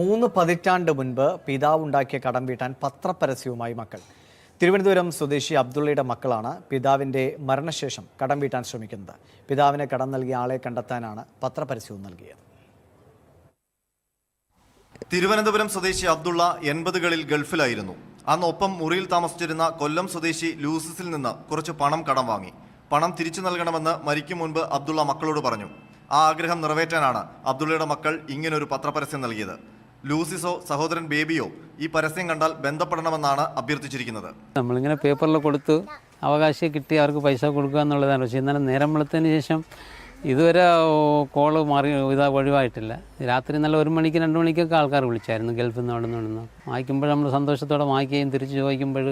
മൂന്ന് പതിറ്റാണ്ട് മുൻപ് പിതാവുണ്ടാക്കിയ കടം വീട്ടാൻ പത്രപരസ്യവുമായി മക്കൾ. തിരുവനന്തപുരം സ്വദേശി അബ്ദുള്ളയുടെ മക്കളാണ് പിതാവിന്റെ മരണശേഷം കടം വീട്ടാൻ ശ്രമിക്കുന്നത്. പിതാവിന് കടം നൽകിയ ആളെ കണ്ടെത്താനാണ് പത്രപരസ്യവും നൽകിയത്. തിരുവനന്തപുരം സ്വദേശി അബ്ദുള്ള എൺപതുകളിൽ ഗൾഫിലായിരുന്നു. അന്ന് ഒപ്പം മുറിയിൽ താമസിച്ചിരുന്ന കൊല്ലം സ്വദേശി ലൂസിസിൽ നിന്ന് കുറച്ച് പണം കടം വാങ്ങി. പണം തിരിച്ചു നൽകണമെന്ന് മരിക്കും മുൻപ് അബ്ദുള്ള മക്കളോട് പറഞ്ഞു. ആ ആഗ്രഹം നിറവേറ്റാനാണ് അബ്ദുള്ളയുടെ മക്കൾ ഇങ്ങനൊരു പത്രപരസ്യം നൽകിയത്. ലൂസിസോ സഹോദരൻ ബേബിയോ ഈ പരസ്യം കണ്ടാൽ ബന്ധപ്പെടണമെന്നാണ് അഭ്യർത്ഥിച്ചിരിക്കുന്നത്. നമ്മളിങ്ങനെ പേപ്പറിൽ കൊടുത്ത് അവകാശം കിട്ടി അവർക്ക് പൈസ കൊടുക്കുക എന്നുള്ളതാണ്. പക്ഷേ ഇന്നലെ നേരം വെളുത്തതിന് ശേഷം ഇതുവരെ കോൾ മാറി ഇതാ ഒഴിവായിട്ടില്ല. രാത്രി നല്ല ഒരു മണിക്ക് രണ്ട് മണിക്കൊക്കെ ആൾക്കാർ വിളിച്ചായിരുന്നു ഗൾഫിൽ നിന്ന് അവിടെ നിന്ന് വായിക്കുമ്പോൾ നമ്മൾ സന്തോഷത്തോടെ വായിക്കുകയും തിരിച്ചു ചോദിക്കുമ്പോൾ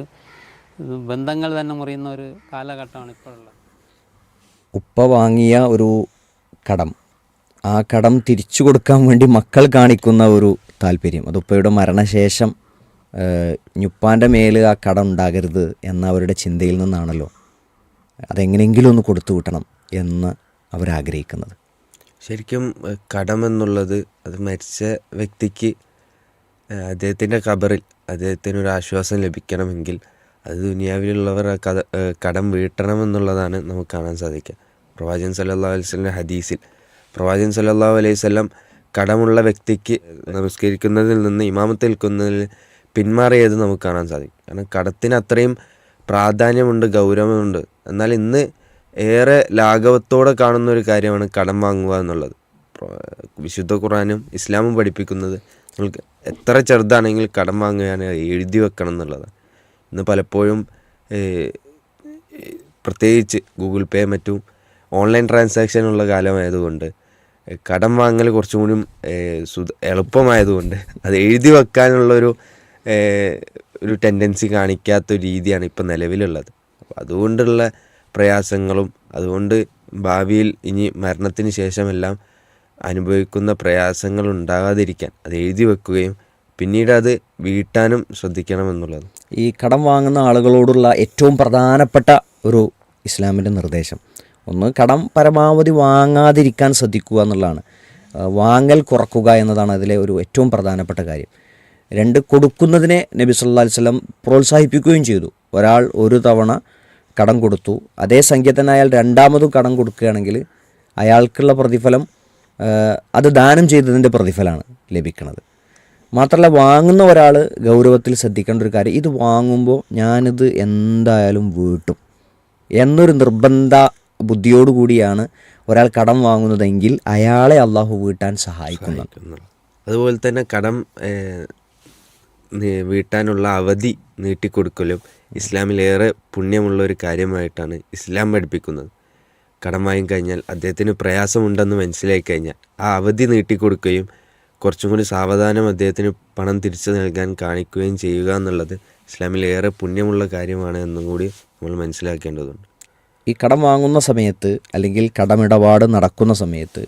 ബന്ധങ്ങൾ തന്നെ മുറിയുന്ന ഒരു കാലഘട്ടമാണ് ഇപ്പോഴുള്ളത്. ഉപ്പ വാങ്ങിയ ഒരു കടം. ആ കടം തിരിച്ചു കൊടുക്കാൻ വേണ്ടി മക്കൾ കാണിക്കുന്ന ഒരു താല്പര്യം. അത് ഉപ്പയുടെ മരണശേഷം ഞുപ്പാന്റെ മേൽ ആ കടം ഉണ്ടാകരുത് എന്ന അവരുടെ ചിന്തയിൽ നിന്നാണല്ലോ അതെങ്ങനെയെങ്കിലും ഒന്ന് കൊടുത്തു വിട്ടണം എന്ന് അവരാഗ്രഹിക്കുന്നത് ശരിക്കും കടമെന്നുള്ളത് അത് മരിച്ച വ്യക്തിക്ക് അദ്ദേഹത്തിന്റെ ഖബറിൽ അദ്ദേഹത്തിന് ഒരു ആശ്വാസം ലഭിക്കണമെങ്കിൽ അത് ദുനിയാവിലുള്ളവർ കഥ കടം വീട്ടണമെന്നുള്ളതാണ് നമുക്ക് കാണാൻ സാധിക്കുക. പ്രവാചകൻ സല്ലാ വസല്ലം ഹദീസിൽ പ്രവാചകൻ സല്ലാ അലൈഹി വസല്ലം കടമുള്ള വ്യക്തിക്ക് നമസ്കരിക്കുന്നതിൽ നിന്ന് ഇമാമത്ത് നിൽക്കുന്നതിൽ പിന്മാറിയത് നമുക്ക് കാണാൻ സാധിക്കും. കാരണം കടത്തിന് അത്രയും പ്രാധാന്യമുണ്ട് ഗൗരവമുണ്ട്. എന്നാൽ ഇന്ന് ഏറെ ലാഘവത്തോടെ കാണുന്ന ഒരു കാര്യമാണ് കടം വാങ്ങുക എന്നുള്ളത്. വിശുദ്ധ ഖുറാനും ഇസ്ലാമും പഠിപ്പിക്കുന്നത് നിങ്ങൾക്ക് എത്ര ചെറുതാണെങ്കിൽ കടം വാങ്ങുകയാണ് എഴുതി വെക്കണം എന്നുള്ളതാണ്. ഇന്ന് പലപ്പോഴും പ്രത്യേകിച്ച് ഗൂഗിൾ പേ മറ്റും ഓൺലൈൻ ട്രാൻസാക്ഷൻ ഉള്ള കാലമായതുകൊണ്ട് കടം വാങ്ങൽ കുറച്ചും കൂടി എളുപ്പമായതുകൊണ്ട് അത് എഴുതി വെക്കാനുള്ളൊരു ഒരു ടെൻഡൻസി കാണിക്കാത്ത രീതിയാണ് ഇപ്പം നിലവിലുള്ളത്. അപ്പോൾ അതുകൊണ്ടുള്ള പ്രയാസങ്ങളും അതുകൊണ്ട് ഭാവിയിൽ ഇനി മരണത്തിന് ശേഷമെല്ലാം അനുഭവിക്കുന്ന പ്രയാസങ്ങൾ ഉണ്ടാകാതിരിക്കാൻ അത് എഴുതി വെക്കുകയും പിന്നീട് അത് വീട്ടാനും ശ്രദ്ധിക്കണമെന്നുള്ളത് ഈ കടം വാങ്ങുന്ന ആളുകളോടുള്ള ഏറ്റവും പ്രധാനപ്പെട്ട ഒരു ഇസ്ലാമിന്റെ നിർദ്ദേശം. ഒന്ന് കടം പരമാവധി വാങ്ങാതിരിക്കാൻ ശ്രദ്ധിക്കുക എന്നുള്ളതാണ്. വാങ്ങൽ കുറക്കുക എന്നതാണ് അതിലെ ഒരു ഏറ്റവും പ്രധാനപ്പെട്ട കാര്യം. രണ്ട് കൊടുക്കുന്നതിനെ നബി സല്ലാ അലൈഹി വസല്ലം പ്രോത്സാഹിപ്പിക്കുകയും ചെയ്തു. ഒരാൾ ഒരു തവണ കടം കൊടുത്തു. അതേ സംഖ്യ തന്നെ അയാൾ രണ്ടാമതും കടം കൊടുക്കുകയാണെങ്കിൽ അയാൾക്കുള്ള പ്രതിഫലം അത് ദാനം ചെയ്തതിന്റെ പ്രതിഫലമാണ് ലഭിക്കുന്നത്. മാത്രമല്ല വാങ്ങുന്ന ഒരാൾ ഗൗരവത്തിൽ ശ്രദ്ധിക്കേണ്ട ഒരു കാര്യം ഇത് വാങ്ങുമ്പോൾ ഞാനിത് എന്തായാലും വീട്ടും. എന്നൊരു നിർബന്ധ ബുദ്ധിയോടുകൂടിയാണ് ഒരാൾ കടം വാങ്ങുന്നതെങ്കിൽ അയാളെ അള്ളാഹു വീട്ടാൻ സഹായിക്കുന്നു. അതുപോലെ തന്നെ കടം വീട്ടാനുള്ള അവധി നീട്ടിക്കൊടുക്കലും ഇസ്ലാമിലേറെ പുണ്യമുള്ള ഒരു കാര്യമായിട്ടാണ് ഇസ്ലാം പഠിപ്പിക്കുന്നത്. കടം വാങ്ങിക്കഴിഞ്ഞാൽ അദ്ദേഹത്തിന് പ്രയാസമുണ്ടെന്ന് മനസ്സിലാക്കി കഴിഞ്ഞാൽ ആ അവധി നീട്ടിക്കൊടുക്കുകയും കുറച്ചും കൂടി സാവധാനം അദ്ദേഹത്തിന് പണം തിരിച്ചു നൽകാൻ കാണിക്കുകയും ചെയ്യുക എന്നുള്ളത് ഇസ്ലാമിലേറെ പുണ്യമുള്ള കാര്യമാണ് എന്നും കൂടി നമ്മൾ മനസ്സിലാക്കേണ്ടതുണ്ട്. ഈ കടം വാങ്ങുന്ന സമയത്ത് അല്ലെങ്കിൽ കടമിടപാട് നടക്കുന്ന സമയത്ത്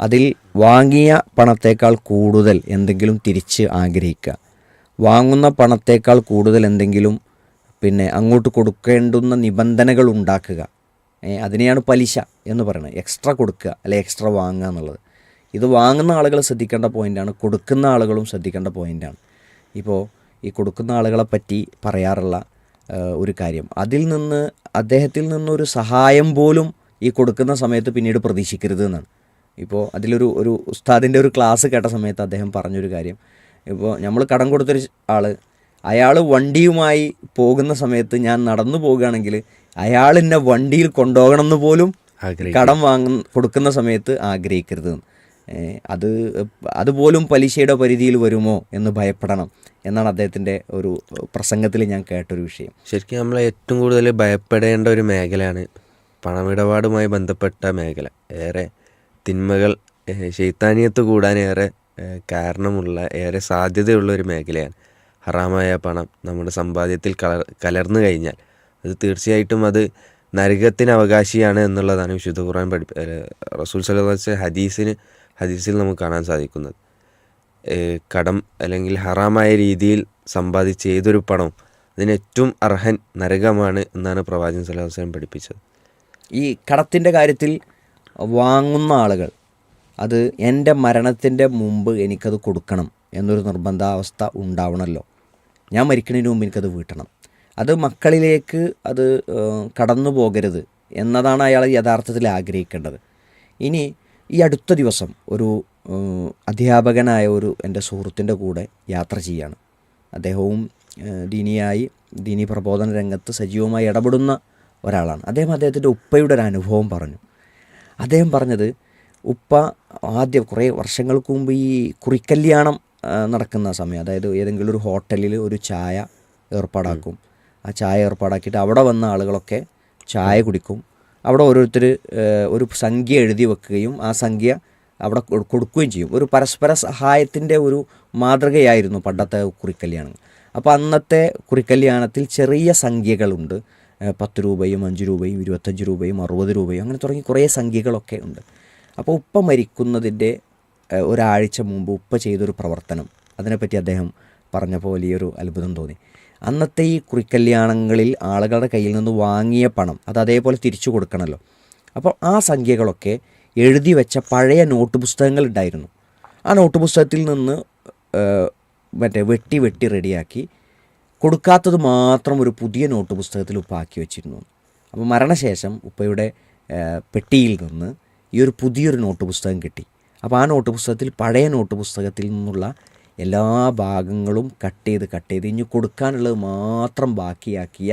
അതിൽ വാങ്ങിയ പണത്തേക്കാൾ കൂടുതൽ എന്തെങ്കിലും തിരിച്ച് ആഗ്രഹിക്കുക. വാങ്ങുന്ന പണത്തേക്കാൾ കൂടുതൽ എന്തെങ്കിലും പിന്നെ അങ്ങോട്ട് കൊടുക്കേണ്ടുന്ന നിബന്ധനകൾ ഉണ്ടാക്കുക. അതിനെയാണ് പലിശ എന്ന് പറയുന്നത്. എക്സ്ട്രാ കൊടുക്കുക അല്ലെ എക്സ്ട്രാ വാങ്ങുക എന്നുള്ളത്. ഇത് വാങ്ങുന്ന ആളുകൾ ശ്രദ്ധിക്കേണ്ട പോയിന്റാണ് കൊടുക്കുന്ന ആളുകളും ശ്രദ്ധിക്കേണ്ട പോയിന്റാണ് ഇപ്പോൾ ഈ കൊടുക്കുന്ന ആളുകളെ പറ്റി പറയാറുള്ള ഒരു കാര്യം. അതിൽ നിന്ന് അദ്ദേഹത്തിൽ നിന്നൊരു സഹായം പോലും ഈ കൊടുക്കുന്ന സമയത്ത് പിന്നീട് പ്രതീക്ഷിക്കരുത് എന്നാണ്. ഇപ്പോൾ അതിലൊരു ഒരു ഉസ്താദിന്റെ ഒരു ക്ലാസ് കേട്ട സമയത്ത് അദ്ദേഹം പറഞ്ഞൊരു കാര്യം. ഇപ്പോൾ നമ്മൾ കടം കൊടുത്തൊരു ആൾ അയാൾ വണ്ടിയുമായി പോകുന്ന സമയത്ത് ഞാൻ നടന്നു പോവുകയാണെങ്കിൽ അയാൾ എന്നെ വണ്ടിയിൽ കൊണ്ടുപോകണമെന്ന് പോലും. കടം വാങ്ങുന്ന കൊടുക്കുന്ന സമയത്ത് ആഗ്രഹിക്കരുത് അത് അതുപോലും പലിശയുടെ പരിധിയിൽ വരുമോ എന്ന് ഭയപ്പെടണം എന്നാണ് അദ്ദേഹത്തിന്റെ ഒരു പ്രസംഗത്തിൽ ഞാൻ കേട്ടൊരു വിഷയം. ശരിക്കും നമ്മൾ ഏറ്റവും കൂടുതൽ ഭയപ്പെടേണ്ട ഒരു മേഖലയാണ് പണമിടപാടുമായി ബന്ധപ്പെട്ട മേഖല. ഏറെ തിന്മകൾ ശൈത്താനിയത്ത് കൂടാൻ ഏറെ കാരണമുള്ള ഏറെ സാധ്യതയുള്ള ഒരു മേഖലയാണ്. ഹറാമായ പണം നമ്മുടെ സമ്പാദ്യത്തിൽ കലർ കലർന്നു കഴിഞ്ഞാൽ അത് തീർച്ചയായിട്ടും അത് നരകത്തിന് അവകാശിയാണ് എന്നുള്ളതാണ് വിശുദ്ധ ഖുർആൻ പഠി റസൂൽ സല്ലാസ് ഹദീസിന് ഹദീസിൽ നമുക്ക് കാണാൻ സാധിക്കുന്നത്. കടം അല്ലെങ്കിൽ ഹറാമായ രീതിയിൽ സമ്പാദിച്ച ഏതൊരു പണം അതിന് ഏറ്റവും അർഹൻ നരകമാണ് എന്നാണ് പ്രവാചകൻ വസല്ലം പഠിപ്പിച്ചത്. ഈ കടത്തിന്റെ കാര്യത്തിൽ വാങ്ങുന്ന ആളുകൾ അത് എന്റെ മരണത്തിന്റെ മുമ്പ് എനിക്കത് കൊടുക്കണം എന്നൊരു നിർബന്ധാവസ്ഥ ഉണ്ടാവണമല്ലോ ഞാൻ മരിക്കുന്നതിന് മുമ്പ് എനിക്കത് വീട്ടണം. അത് മക്കളിലേക്ക് അത് കടന്നു പോകരുത് എന്നതാണ് അയാൾ യഥാർത്ഥത്തിൽ ആഗ്രഹിക്കേണ്ടത്. ഇനി ഈ അടുത്ത ദിവസം ഒരു അധ്യാപകനായ ഒരു എന്റെ സുഹൃത്തിന്റെ കൂടെ യാത്ര ചെയ്യാണ്. അദ്ദേഹവും ദീനിയായി ദീനി പ്രബോധന രംഗത്ത് സജീവമായി ഇടപെടുന്ന ഒരാളാണ്. അദ്ദേഹം അദ്ദേഹത്തിന്റെ ഉപ്പയുടെ ഒരു അനുഭവം പറഞ്ഞു. അദ്ദേഹം പറഞ്ഞത് ഉപ്പ ആദ്യം കുറേ വർഷങ്ങൾക്ക് മുമ്പ് ഈ കുറിക്കല്യാണം നടക്കുന്ന സമയം അതായത് ഏതെങ്കിലും ഒരു ഹോട്ടലിൽ ഒരു ചായ ഏർപ്പാടാക്കും. ആ ചായ ഏർപ്പാടാക്കിയിട്ട് അവിടെ വന്ന ആളുകളൊക്കെ ചായ കുടിക്കും. അവിടെ ഓരോരുത്തർ ഒരു സംഖ്യ എഴുതി വെക്കുകയും ആ സംഖ്യ അവിടെ കൊടുക്കുകയും ചെയ്യും. ഒരു പരസ്പര സഹായത്തിന്റെ ഒരു മാതൃകയായിരുന്നു പണ്ടത്തെ കുറിക്കല്യാണം. അപ്പോൾ അന്നത്തെ കുറിക്കല്യാണത്തിൽ ചെറിയ സംഖ്യകളുണ്ട്. പത്ത് രൂപയും അഞ്ച് രൂപയും ഇരുപത്തഞ്ച് രൂപയും അറുപത് രൂപയും അങ്ങനെ തുടങ്ങി കുറേ സംഖ്യകളൊക്കെ ഉണ്ട്. അപ്പോൾ ഉപ്പ മരിക്കുന്നതിന്റെ ഒരാഴ്ച മുമ്പ് ഉപ്പ ചെയ്തൊരു പ്രവർത്തനം. അതിനെപ്പറ്റി അദ്ദേഹം പറഞ്ഞപ്പോൾ വലിയൊരു അത്ഭുതം തോന്നി. അന്നത്തെ ഈ കുറിക്കല്യാണങ്ങളിൽ ആളുകളുടെ കയ്യിൽ നിന്ന് വാങ്ങിയ പണം അത് അതേപോലെ തിരിച്ചു കൊടുക്കണമല്ലോ അപ്പോൾ ആ സംഖ്യകളൊക്കെ എഴുതി വെച്ച പഴയ നോട്ട് പുസ്തകങ്ങൾ ഉണ്ടായിരുന്നു. ആ നോട്ട് പുസ്തകത്തിൽ നിന്ന് മറ്റേ വെട്ടി വെട്ടി റെഡിയാക്കി കൊടുക്കാത്തത് മാത്രം ഒരു പുതിയ നോട്ട് പുസ്തകത്തിൽ ഉപ്പ ആക്കി വെച്ചിരുന്നു. അപ്പോൾ മരണശേഷം ഉപ്പയുടെ പെട്ടിയിൽ നിന്ന് ഈ ഒരു പുതിയൊരു നോട്ട് പുസ്തകം കിട്ടി. അപ്പോൾ ആ നോട്ട് പുസ്തകത്തിൽ പഴയ നോട്ട് പുസ്തകത്തിൽ നിന്നുള്ള എല്ലാ ഭാഗങ്ങളും കട്ട് ചെയ്ത് കട്ട് ചെയ്ത് ഇനി കൊടുക്കാനുള്ളത് മാത്രം ബാക്കിയാക്കിയ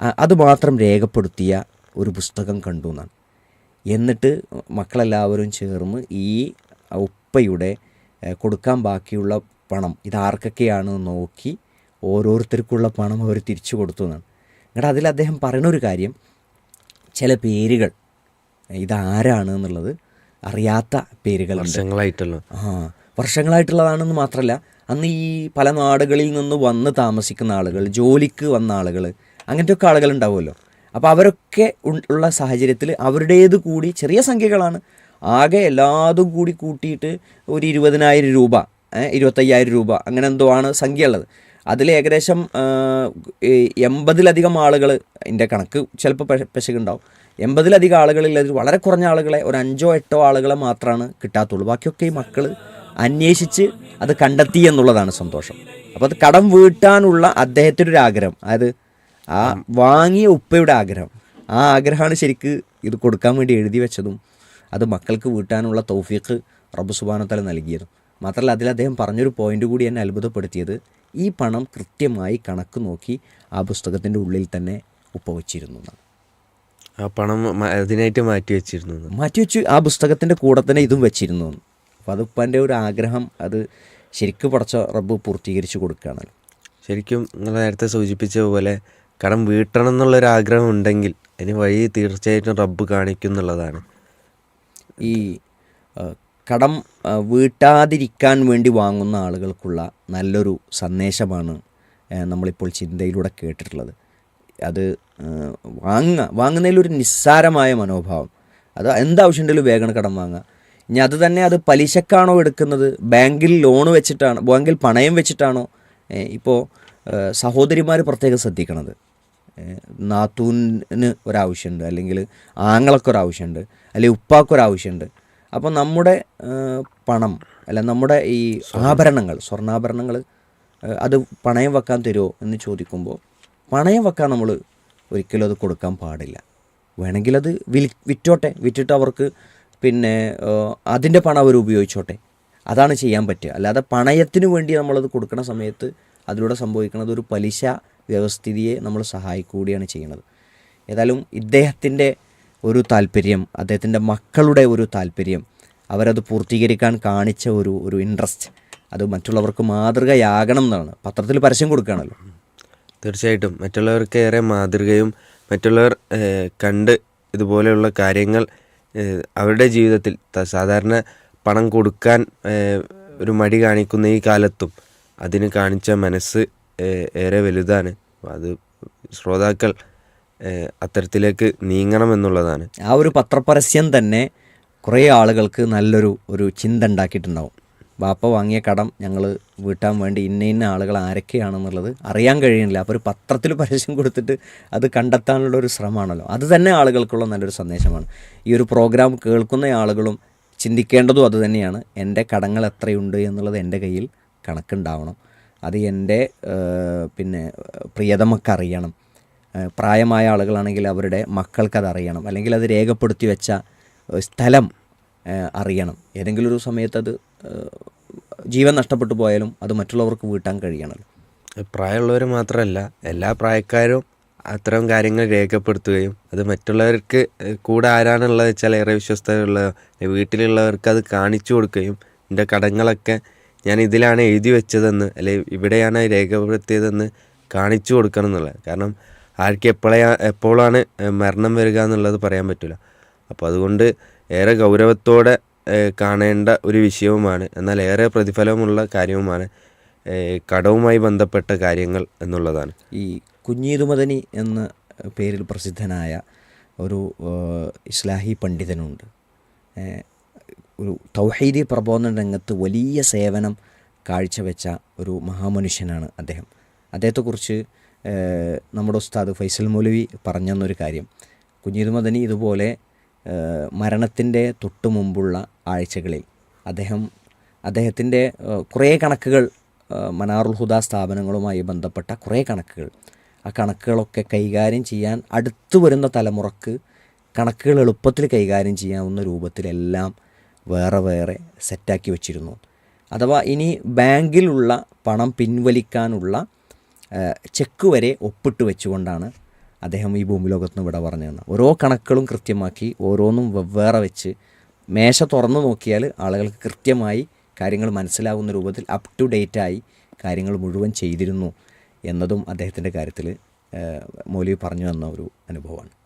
അതുമാത്രം അത് മാത്രം രേഖപ്പെടുത്തിയ ഒരു പുസ്തകം കണ്ടു എന്നാണ്. എന്നിട്ട് മക്കളെല്ലാവരും ചേർന്ന് ഈ ഉപ്പയുടെ കൊടുക്കാൻ ബാക്കിയുള്ള പണം ഇതാർക്കൊക്കെയാണ് നോക്കി ഓരോരുത്തർക്കുള്ള പണം അവർ തിരിച്ചു കൊടുത്തു എന്നാണ്. എന്നിട്ട് അതിൽ അദ്ദേഹം പറയുന്ന ഒരു കാര്യം ചില പേരുകൾ ഇതാരാണ് എന്നുള്ളത് അറിയാത്ത പേരുകൾ വർഷങ്ങളായിട്ടുള്ള. ആ വർഷങ്ങളായിട്ടുള്ളതാണെന്ന് മാത്രമല്ല അന്ന് ഈ പല നാടുകളിൽ നിന്ന് വന്ന് താമസിക്കുന്ന ആളുകൾ ജോലിക്ക് വന്ന ആളുകൾ അങ്ങനത്തെ ഒക്കെ ആളുകൾ ഉണ്ടാവുമല്ലോ. അപ്പോൾ അവരൊക്കെ ഉള്ള സാഹചര്യത്തിൽ അവരുടേത് കൂടി ചെറിയ സംഖ്യകളാണ്. ആകെ എല്ലാതും കൂടി കൂട്ടിയിട്ട് ഒരു ഇരുപതിനായിരം രൂപ ഇരുപത്തയ്യായിരം രൂപ അങ്ങനെ എന്തോ ആണ് സംഖ്യ ഉള്ളത് അതിൽ ഏകദേശം എൺപതിലധികം ആളുകൾ എന്റെ കണക്ക് ചിലപ്പോൾ പെശകുണ്ടാവും. എൺപതിലധികം ആളുകളിൽ വളരെ കുറഞ്ഞ ആളുകളെ ഒരു അഞ്ചോ എട്ടോ ആളുകളെ മാത്രമാണ് കിട്ടാത്തുള്ളൂ. ബാക്കിയൊക്കെ ഈ മക്കൾ അന്വേഷിച്ച് അത് കണ്ടെത്തി എന്നുള്ളതാണ് സന്തോഷം. അപ്പോൾ അത് കടം വീട്ടാനുള്ള അദ്ദേഹത്തിന്റെ ഒരു ആഗ്രഹം അതായത് ആ വാങ്ങിയ ഉപ്പയുടെ ആഗ്രഹം. ആ ആഗ്രഹമാണ് ശരിക്ക് ഇത് കൊടുക്കാൻ വേണ്ടി എഴുതി വെച്ചതും അത് മക്കൾക്ക് വീട്ടാനുള്ള തൗഫീഖ് റബ്ബ് സുബാനത്തല നൽകിയതും. മാത്രമല്ല അതിൽ അദ്ദേഹം പറഞ്ഞൊരു പോയിന്റ് കൂടി എന്നെ അത്ഭുതപ്പെടുത്തിയത് ഈ പണം കൃത്യമായി കണക്ക് നോക്കി ആ പുസ്തകത്തിന്റെ ഉള്ളിൽ തന്നെ ഉപ്പ വച്ചിരുന്നു ആ പണം അതിനായിട്ട് മാറ്റി വെച്ചിരുന്നു മാറ്റി വെച്ച് ആ പുസ്തകത്തിന്റെ കൂടെ തന്നെ ഇതും വെച്ചിരുന്നു. അപ്പോൾ അത് ഉപ്പാന്റെ ഒരു ആഗ്രഹം. അത് ശരിക്കും പടച്ച റബ്ബ് പൂർത്തീകരിച്ച് കൊടുക്കുകയാണല്ലോ ശരിക്കും നിങ്ങൾ നേരത്തെ സൂചിപ്പിച്ച പോലെ കടം വീട്ടണം എന്നുള്ളൊരു ആഗ്രഹം ഉണ്ടെങ്കിൽ അതിന് വഴി തീർച്ചയായിട്ടും റബ്ബ് കാണിക്കും എന്നുള്ളതാണ്. ഈ കടം വീട്ടാതിരിക്കാൻ വേണ്ടി വാങ്ങുന്ന ആളുകൾക്കുള്ള നല്ലൊരു സന്ദേശമാണ് നമ്മളിപ്പോൾ ചിന്തയിലൂടെ കേട്ടിട്ടുള്ളത്. അത് വാങ്ങുക വാങ്ങുന്നതിലൊരു നിസ്സാരമായ മനോഭാവം. അത് എന്താവശ്യമുണ്ടെങ്കിലും വേഗം കടം വാങ്ങുക. ഇനി അത് തന്നെ അത് പലിശക്കാണോ എടുക്കുന്നത്? ബാങ്കിൽ ലോൺ വെച്ചിട്ടാണ്? ബാങ്കിൽ പണയം വെച്ചിട്ടാണോ? ഇപ്പോൾ സഹോദരിമാർ പ്രത്യേകം ശ്രദ്ധിക്കണത്. നാത്തൂന് ഒരാവശ്യമുണ്ട് അല്ലെങ്കിൽ ആങ്ങളക്കൊരാവശ്യമുണ്ട് അല്ലെങ്കിൽ ഉപ്പാക്കൊരാവശ്യമുണ്ട് അപ്പോൾ നമ്മുടെ പണം അല്ല നമ്മുടെ ഈ ആഭരണങ്ങൾ സ്വർണാഭരണങ്ങൾ അത് പണയം വെക്കാൻ തരുമോ എന്ന് ചോദിക്കുമ്പോൾ പണയം വെക്കാൻ നമ്മൾ ഒരിക്കലും അത് കൊടുക്കാൻ പാടില്ല. വേണമെങ്കിൽ അത് വിൽ വിറ്റോട്ടെ വിറ്റിട്ട് അവർക്ക് പിന്നെ അതിന്റെ പണം അവർ ഉപയോഗിച്ചോട്ടെ. അതാണ് ചെയ്യാൻ പറ്റുക. അല്ലാതെ പണയത്തിന് വേണ്ടി നമ്മളത് കൊടുക്കുന്ന സമയത്ത് അതിലൂടെ സംഭവിക്കുന്നത് ഒരു പലിശ വ്യവസ്ഥിതിയെ നമ്മൾ സഹായിക്കുകയാണ് ചെയ്യുന്നത്. ഏതായാലും ഇദ്ദേഹത്തിന്റെ ഒരു താല്പര്യം അദ്ദേഹത്തിന്റെ മക്കളുടെ ഒരു താല്പര്യം അവരത് പൂർത്തീകരിക്കാൻ കാണിച്ച ഒരു ഒരു ഇൻട്രസ്റ്റ് അത് മറ്റുള്ളവർക്ക് മാതൃകയാകണം എന്നാണ്. പത്രത്തിൽ പരസ്യം കൊടുക്കുകയാണല്ലോ. തീർച്ചയായിട്ടും. മറ്റുള്ളവർക്ക് ഏറെ മാതൃകയും മറ്റുള്ളവർ കണ്ട് ഇതുപോലെയുള്ള കാര്യങ്ങൾ അവരുടെ ജീവിതത്തിൽ സാധാരണ പണം കൊടുക്കാൻ ഒരു മടി കാണിക്കുന്ന ഈ കാലത്തും അതിന് കാണിച്ച മനസ്സ് ഏറെ വലുതാണ്. അത് ശ്രോതാക്കൾ അത്തരത്തിലേക്ക് നീങ്ങണം എന്നുള്ളതാണ്. ആ ഒരു പത്രപരസ്യം തന്നെ കുറേ ആളുകൾക്ക് നല്ലൊരു ഒരു ചിന്ത ഉണ്ടാക്കിയിട്ടുണ്ടാവും. വാങ്ങിയ കടം ഞങ്ങൾ വീട്ടാൻ വേണ്ടി ഇന്ന ഇന്ന ആളുകൾ ആരൊക്കെയാണെന്നുള്ളത് അറിയാൻ കഴിയുന്നില്ല. അപ്പോൾ ഒരു പത്രത്തിൽ പരസ്യം കൊടുത്തിട്ട് അത് കണ്ടെത്താനുള്ള ഒരു ശ്രമമാണല്ലോ. അത് തന്നെ ആളുകൾക്കുള്ള നല്ലൊരു സന്ദേശമാണ്. ഈ ഒരു പ്രോഗ്രാം കേൾക്കുന്ന ആളുകളും ചിന്തിക്കേണ്ടതും അത് തന്നെയാണ്. എന്റെ കടങ്ങൾ എത്രയുണ്ട് എന്നുള്ളത് എന്റെ കയ്യിൽ കണക്കുണ്ടാവണം. അത് എന്റെ പിന്നെ പ്രിയതമൊക്കെ അറിയണം. പ്രായമായ ആളുകളാണെങ്കിൽ അവരുടെ മക്കൾക്കത് അറിയണം. അല്ലെങ്കിൽ അത് രേഖപ്പെടുത്തി വെച്ച സ്ഥലം അറിയണം. ഏതെങ്കിലും ഒരു സമയത്ത് അത് ജീവൻ നഷ്ടപ്പെട്ടു പോയാലും അത് മറ്റുള്ളവർക്ക് വീട്ടാൻ കഴിയണമല്ലോ പ്രായമുള്ളവർ മാത്രമല്ല എല്ലാ പ്രായക്കാരും അത്തരം കാര്യങ്ങൾ രേഖപ്പെടുത്തുകയും അത് മറ്റുള്ളവർക്ക് കൂടെ ആരാണുള്ളത് വെച്ചാൽ ഏറെ വിശ്വസ്തയുള്ള വീട്ടിലുള്ളവർക്ക് അത് കാണിച്ചു കൊടുക്കുകയും എന്റെ കടങ്ങളൊക്കെ ഞാൻ ഇതിലാണ് എഴുതി വെച്ചതെന്ന് അല്ലെങ്കിൽ ഇവിടെയാണ് രേഖപ്പെടുത്തിയതെന്ന് കാണിച്ചു കൊടുക്കണം എന്നുള്ളത്. കാരണം ആർക്ക് എപ്പോഴാ എപ്പോഴാണ് മരണം വരിക എന്നുള്ളത് പറയാൻ പറ്റില്ല. അപ്പോൾ അതുകൊണ്ട് ഏറെ ഗൗരവത്തോടെ കാണേണ്ട ഒരു വിഷയവുമാണ്. എന്നാൽ ഏറെ പ്രതിഫലമുള്ള കാര്യവുമാണ് കടവുമായി ബന്ധപ്പെട്ട കാര്യങ്ങൾ എന്നുള്ളതാണ്. ഈ കുഞ്ഞീതുമദനി എന്ന പേരിൽ പ്രസിദ്ധനായ ഒരു ഇസ്ലാഹി പണ്ഡിതനുണ്ട്. ഒരു തൗഹീദി പ്രബോധന രംഗത്ത് വലിയ സേവനം കാഴ്ചവെച്ച ഒരു മഹാമനുഷ്യനാണ് അദ്ദേഹം. അദ്ദേഹത്തെക്കുറിച്ച് നമ്മുടെ ഉസ്താദ് ഫൈസൽ മൗലവി പറഞ്ഞെന്നൊരു കാര്യം. കുഞ്ഞീതുമദനി ഇതുപോലെ മരണത്തിന്റെ തൊട്ടു മുമ്പുള്ള ആഴ്ചകളിൽ. അദ്ദേഹം അദ്ദേഹത്തിന്റെ കുറേ കണക്കുകൾ മനാറുൽ ഹുദ സ്ഥാപനങ്ങളുമായി ബന്ധപ്പെട്ട കുറേ കണക്കുകൾ. ആ കണക്കുകളൊക്കെ കൈകാര്യം ചെയ്യാൻ അടുത്തു വരുന്ന തലമുറയ്ക്ക് കണക്കുകൾ എളുപ്പത്തിൽ കൈകാര്യം ചെയ്യാവുന്ന രൂപത്തിലെല്ലാം വേറെ വേറെ സെറ്റാക്കി വച്ചിരുന്നു. അഥവാ ഇനി ബാങ്കിലുള്ള പണം പിൻവലിക്കാനുള്ള ചെക്ക് വരെ ഒപ്പിട്ട് വെച്ചുകൊണ്ടാണ് അദ്ദേഹം ഈ ഭൂമി ലോകത്തിന് ഇവിടെ പറഞ്ഞു തന്നത് ഓരോ കണക്കുകളും കൃത്യമാക്കി ഓരോന്നും വെവ്വേറെ വെച്ച് മേശ തുറന്നു നോക്കിയാൽ ആളുകൾക്ക് കൃത്യമായി കാര്യങ്ങൾ മനസ്സിലാവുന്ന രൂപത്തിൽ അപ് ടു ഡേറ്റ് ആയി കാര്യങ്ങൾ മുഴുവൻ ചെയ്തിരുന്നു എന്നതും അദ്ദേഹത്തിന്റെ കാര്യത്തിൽ മൗലവി പറഞ്ഞു തന്ന ഒരു അനുഭവമാണ്.